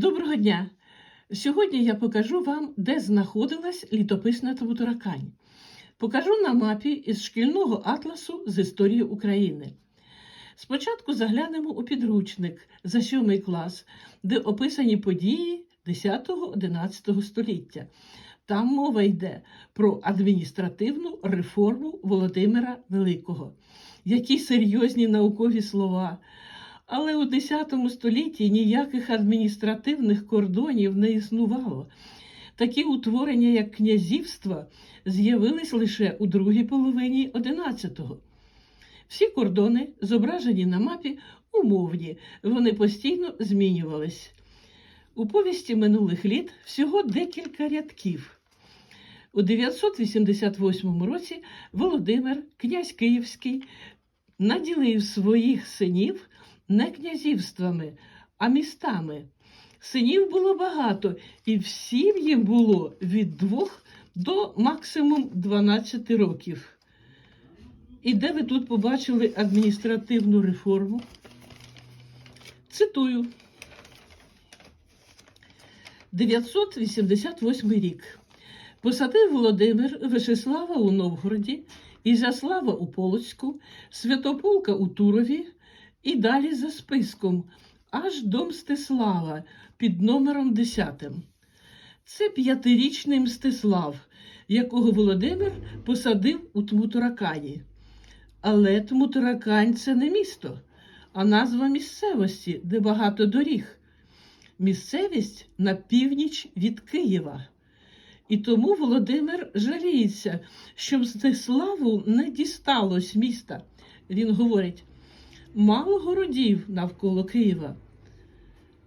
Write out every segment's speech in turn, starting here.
Доброго дня! Сьогодні я покажу вам, де знаходилась літописна Тавутаракань. Покажу на мапі із шкільного атласу з історії України. Спочатку заглянемо у підручник за 7 клас, де описані події 10-11 століття. Там мова йде про адміністративну реформу Володимира Великого. Які серйозні наукові слова. Але у X столітті ніяких адміністративних кордонів не існувало. Такі утворення, як князівства, з'явились лише у другій половині XI. Всі кордони, зображені на мапі, умовні, вони постійно змінювались. У повісті минулих літ всього декілька рядків. У 988 році Володимир, князь Київський, наділив своїх синів не князівствами, а містами. Синів було багато, і всім їм було від двох до максимум 12 років. І де ви тут побачили адміністративну реформу? Цитую. 988 рік. Посадив Володимир Вишеслава у Новгороді, Ізяслава у Полоцьку, Святополка у Турові і далі за списком, аж до Мстислава під номером 10. Це п'ятирічний Мстислав, якого Володимир посадив у Тмутаракані. Але Тмутаракань це не місто, а назва місцевості, де багато доріг. Місцевість на північ від Києва. І тому Володимир жаліється, що Мстиславу не дісталось міста. Він говорить: мало городів навколо Києва.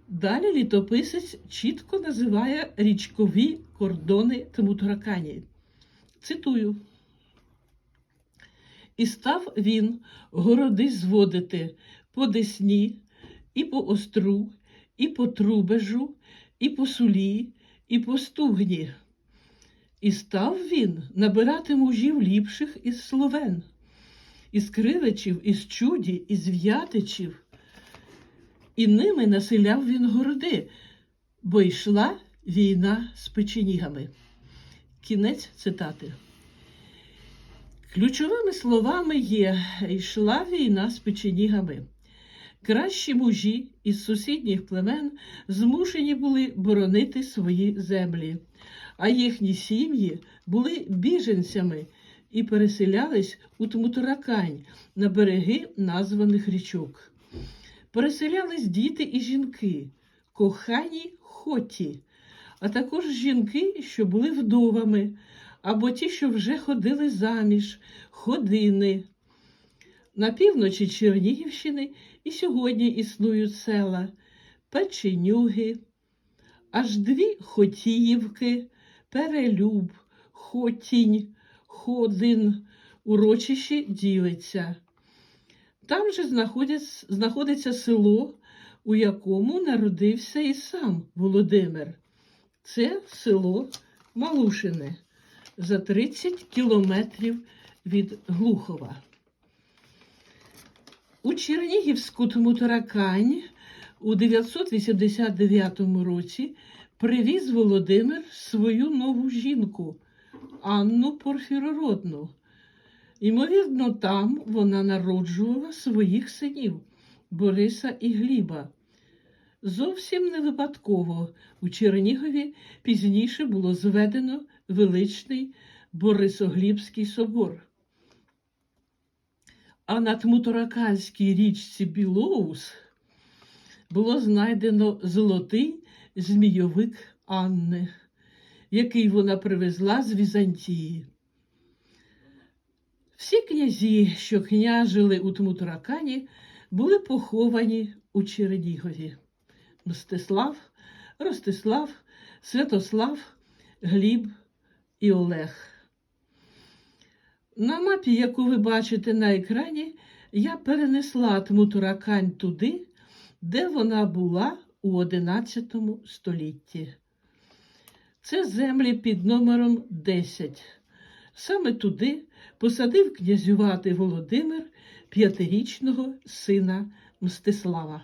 Далі літописець чітко називає річкові кордони Тмутаракані. Цитую. І став він городи зводити по Десні, і по Остру, і по Трубежу, і по Сулі, і по Стугні. І став він набирати мужів ліпших із словен, із кривичів, із чуді, із в'ятичів. І ними населяв він городи, бо йшла війна з печенігами. Кінець цитати. Ключовими словами є йшла війна з печенігами. Кращі мужі із сусідніх племен змушені були боронити свої землі, а їхні сім'ї були біженцями і переселялись у Тмутаракань на береги названих річок. Переселялись діти і жінки, кохані хоті, а також жінки, що були вдовами, або ті, що вже ходили заміж, ходини. На півночі Чернігівщини і сьогодні існують села Печенюги, аж дві Хотіївки, Перелюб, Хотінь, Ходин, урочище ділиться. Там же знаходиться село, у якому народився і сам Володимир. Це село Малушине за 30 кілометрів від Глухова. У Чернігівську Тмутаракань у 989 році привіз Володимир свою нову жінку Анну Порфірородну. Ймовірно, там вона народжувала своїх синів Бориса і Гліба. Зовсім не випадково у Чернігові пізніше було зведено величний Борисоглібський собор. А на Тмутараканській річці Білоус було знайдено золотий змійовик Анни, який вона привезла з Візантії. Всі князі, що княжили у Тмутаракані, були поховані у Чернігові. Мстислав, Ростислав, Святослав, Гліб і Олег. На мапі, яку ви бачите на екрані, я перенесла Тмутаракань туди, де вона була у XI столітті. Це землі під номером 10. Саме туди посадив князювати Володимир п'ятирічного сина Мстислава.